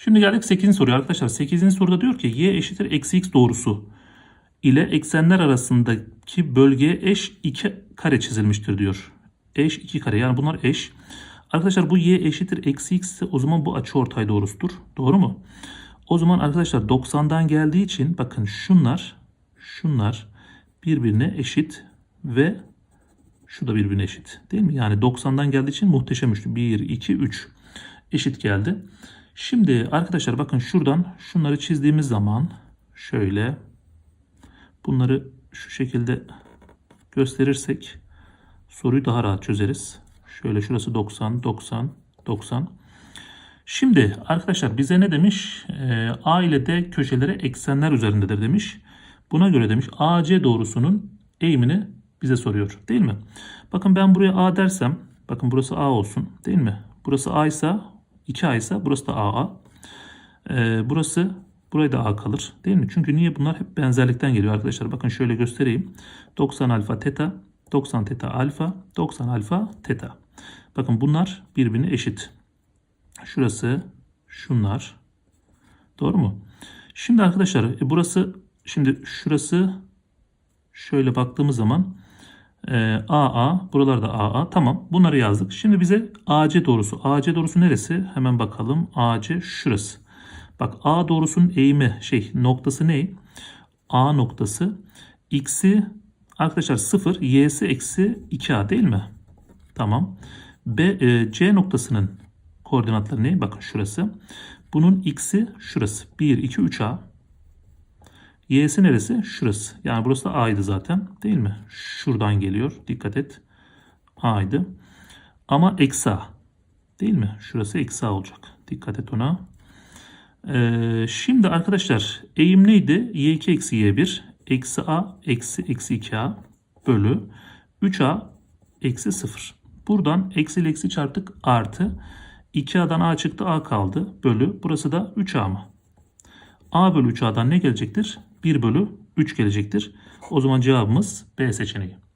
Şimdi geldik 8. soruya arkadaşlar. 8. soruda diyor ki y eşittir eksi x doğrusu ile eksenler arasındaki bölgeye eş iki kare çizilmiştir diyor. Eş iki kare yani bunlar eş. Arkadaşlar bu y eşittir eksi x ise o zaman bu açıortay doğrusudur. Doğru mu? O zaman arkadaşlar 90'dan geldiği için bakın şunlar şunlar birbirine eşit ve şu da birbirine eşit. Değil mi? Yani 90'dan geldiği için muhteşem üçlü. 1, 2, 3 eşit geldi. Şimdi arkadaşlar bakın şuradan şunları çizdiğimiz zaman şöyle bunları şu şekilde gösterirsek soruyu daha rahat çözeriz. Şöyle şurası 90, 90, 90. Şimdi arkadaşlar bize ne demiş? Ee, A ile D köşeleri eksenler üzerindedir demiş. Buna göre demiş AC doğrusunun eğimini bize soruyor değil mi? Bakın ben buraya A dersem bakın burası A olsun değil mi? Burası A ise 2A ise burası da AA. Ee, burası buraya da A kalır değil mi? Çünkü niye bunlar hep benzerlikten geliyor arkadaşlar. Bakın şöyle göstereyim. 90 alfa teta 90 teta alfa 90 alfa teta. Bakın bunlar birbirine eşit. Şurası şunlar. Doğru mu? Şimdi arkadaşlar e, burası şimdi şurası şöyle baktığımız zaman e, AA buralarda AA tamam bunları yazdık. Şimdi bize AC doğrusu. AC doğrusu neresi? Hemen bakalım. AC şurası. Bak A doğrusunun eğimi şey noktası ne? A noktası x'i arkadaşlar 0 y'si eksi 2a değil mi? Tamam. B, e, C noktasının koordinatları ne? Bakın şurası. Bunun x'i şurası. 1, 2, 3a. Y'si neresi? Şurası. Yani burası da A'ydı zaten. Değil mi? Şuradan geliyor. Dikkat et. A'ydı. Ama eksi A. Değil mi? Şurası eksi A olacak. Dikkat et ona. Ee, şimdi arkadaşlar eğim neydi? Y2 eksi Y1 eksi A eksi eksi 2A bölü 3A eksi 0. Buradan eksi eksi çarptık artı 2A'dan A çıktı A kaldı bölü burası da 3A mı? A bölü 3A'dan ne gelecektir? 1 bölü 3 gelecektir. O zaman cevabımız B seçeneği.